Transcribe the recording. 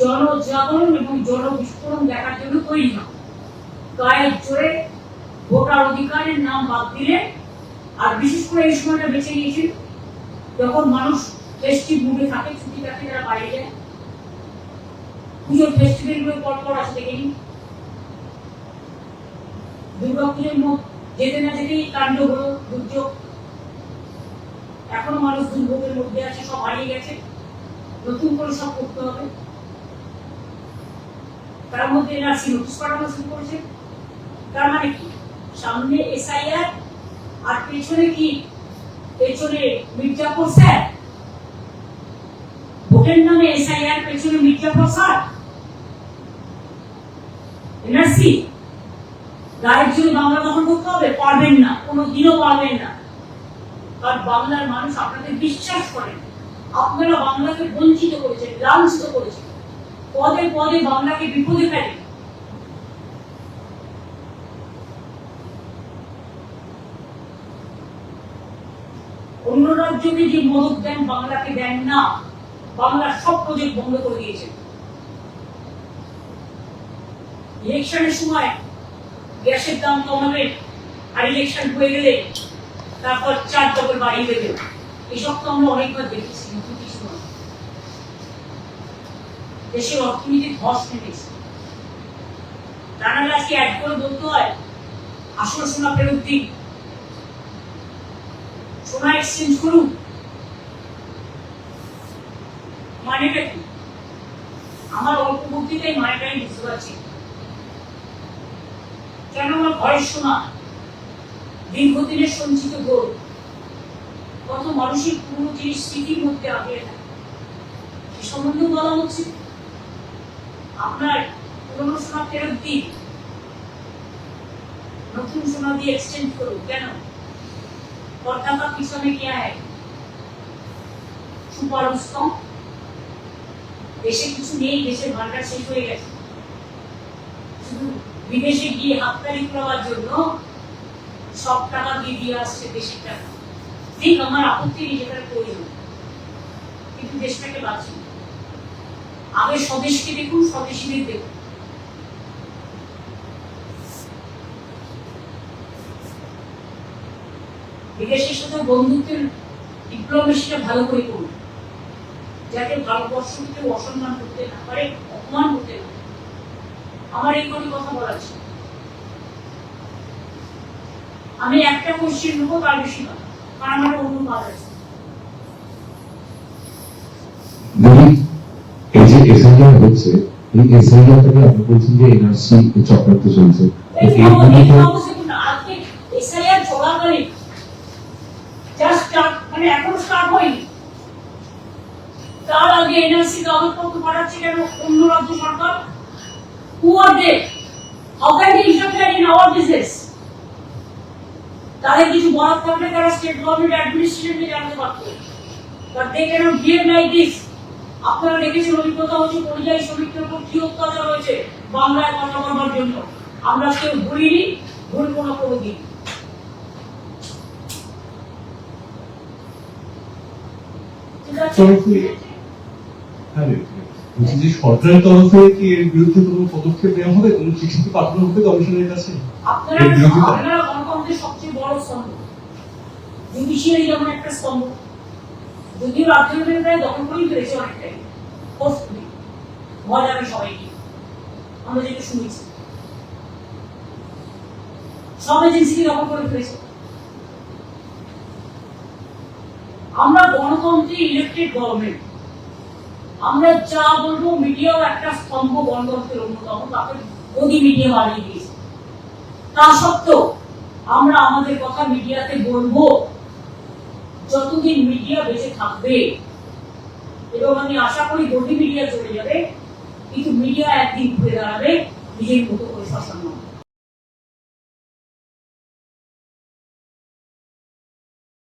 জনজাগরণ এবং জনবিস্ফোরণ দেখার জন্য তৈরি না। গায়ের জোরে ভোটার অধিকারের নাম বাদ দিলে, আর বিশেষ করে এই সময়টা বেছে নিয়েছিল যখন মানুষ ফেস্টিভ মুডে থাকে, ছুটি থাকে তারা বাইরে যায়। পুজোর ফেস্টিভ্যালগুলো পর পর আসে দেখে নিন দুর্গা পুজোর মুখ যেতে না যেতেই কাণ্ড হলো দুর্যোগ। এখনও মানুষ দুর্ভোগের মধ্যে আছে, সব হারিয়ে গেছে। নতুন করে সব করতে হবে। তার মধ্যে নোটিশ পাঠানো শুরু করেছে। তার মানে কি? সামনে এসআইআর আর পেছনে কি? পেছনে মির্জাপুর স্যার। ভোটের নামে এসআইআর পেছনে মির্জাপুর স্যার। এনআরসি জন্য বাংলা দখল করতে হবে? পারবেন না কোনো দিনও পারবেন না। কারণ বাংলার মানুষ আপনাদের বিশ্বাস করেন। আপনারা বাংলাকে বঞ্চিত করেছেন, লাঞ্ছিত করেছেন। পদে পদে বাংলাকে বিপদে ফেলেন অন্য রাজ্যকে যে মদত দেন, বাংলাকে দেন না। বাংলার সব প্রজেক্ট বন্ধ করে দিয়েছেন। ইলেকশনের সময় গ্যাসের দাম কমাবেন আর ইলেকশন হয়ে গেলে তারপর চার ডবল বাড়িয়ে দেবেন। এসব তো আমরা অনেকবার দেখেছি। কিন্তু দেশের অর্থনীতি ধস নেমেছে। রানার আজকে এক করে বলতে হয়, আসল সোনা ফেরত দিন। সোনা এক্সচেঞ্জ করুন। মানেটা কি? আমার অল্প বুদ্ধিতেই মানেটা বুঝতে পারছি। কেন আমার ঘরের সোনা? দীর্ঘদিনের সঞ্চিত গোল। কত মানুষের পুরনো জিনিস স্মৃতির মধ্যে আগে থাকে। সে সম্বন্ধে বলা হচ্ছে আপনার পুরনো সোনা ফেরত দিন। নতুন সোনা দিয়ে এক্সচেঞ্জ করুন, কেন? কলকাতা পিছনে গিয়া হ্যাঁ সুপার দেশে কিছু নেই, দেশের ভান্ডার শেষ হয়ে গেছে। শুধু বিদেশে গিয়ে হাততালি করার জন্য সব টাকা দিয়ে দিয়ে আসছে দেশের টাকা। ঠিক আমার আপত্তি নিজেদের প্রয়োজন। কিন্তু দেশটাকে বাঁচিয়ে। আগে স্বদেশকে দেখুন স্বদেশীদের দেখুন বিদেশের সাথে বন্ধুত্বের ডিপ্লোমেসিটা ভালো করে করুন। যাতে ভারতবর্ষকে অসম্মান করতে না পারে, অপমান করতে না আমার এই কটি কথা বলা ছিল। আমি একটা কোশ্চেন নেব, তার বেশি না কারণ আমার অন্য আছে। এসআইআর হচ্ছে এই এসআইআর থেকে আপনি বলছেন যে এনআরসি চক্রান্ত চলছে এই তো এর ভাবো, মধ্যে এই তো- ভাবো সেদিন আজকে SIR চলাকালীন just start, মানে এখনো start হয়নি। তার আগে NRC কাগজপত্র পাঠাচ্ছে কেন অন্য রাজ্য সরকার? Who are they? How can they interfere in our business? তাদের কিছু বরাদ থাকলে তারা স্টেট গভর্নমেন্ট অ্যাডমিনিস্ট্রেশনকে জানাতে পারতো but they cannot behave like this আপনারা দেখেছেন অভিজ্ঞতা হচ্ছে পরিযায়ী শ্রমিকদের উপর কি অত্যাচার হয়েছে বাংলায় কথা বলবার জন্য। আমরা কেউ ভুলিনি ভুলবো না কোনোদিন। হ্যাঁ যে সরকারের তরফে কি এর বিরুদ্ধে কোনো পদক্ষেপ নেওয়া হবে? কোনো চিঠি কি পাঠানো হবে কমিশনের কাছে? আপনারা আপনারা গণতন্ত্রের সবচেয়ে বড় স্তম্ভ। জুডিশিয়ারি যেমন একটা স্তম্ভ। যদিও প্রায় দখল করেই ফেলেছে অনেকটাই। ফোর্সফুলি ভয় যাবে সবাইকে। আমরা যেটা শুনেছি। সব এজেন্সিকে দখল করে ফেলেছে। আমরা গণতন্ত্রে ইলেক্টেড গভর্নমেন্ট আমরা যা বলব মিডিয়াও একটা স্তম্ভ গণতন্ত্রের অন্যতম। তাকে গদি মিডিয়া বানিয়ে দিয়েছে। তা সত্ত্বেও আমরা আমাদের কথা মিডিয়াতে বলব যতদিন মিডিয়া বেঁচে থাকবে, এবং আমি আশা করি যদি মিডিয়া চলে যাবে, কিন্তু মিডিয়া একদিন ঘুরে দাঁড়াবে, নিজের মতো করে শাসন